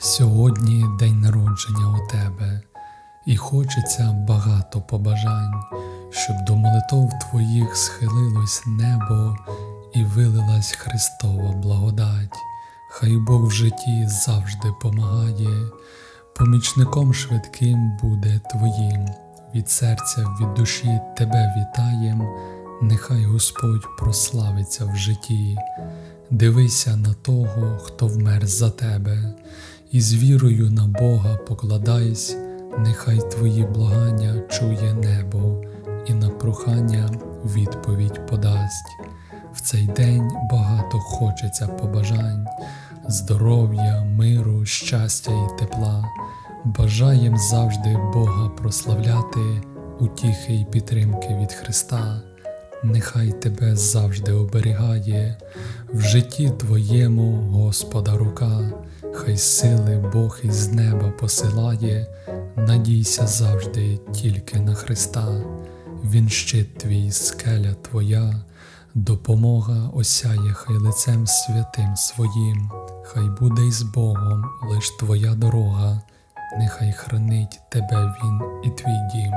Сьогодні день народження у тебе, і хочеться багато побажань, щоб до молитов твоїх схилилось небо і вилилась Христова благодать. Хай Бог в житті завжди помагає, помічником швидким буде твоїм. Від серця, від душі тебе вітаєм, нехай Господь прославиться в житті. Дивися на того, хто вмер за тебе, і з вірою на Бога покладайсь, нехай твої благання чує небо, і на прохання відповідь подасть. В цей день багато хочеться побажань, здоров'я, миру, щастя і тепла. Бажаєм завжди Бога прославляти, утіхи й підтримки від Христа. Нехай тебе завжди оберігає, в житті твоєму Господа рука, хай сили Бог із неба посилає, надійся завжди тільки на Христа, Він щит твій, скеля твоя, допомога осяє хай лицем святим своїм, хай буде із Богом лиш твоя дорога, нехай хранить тебе Він і твій дім.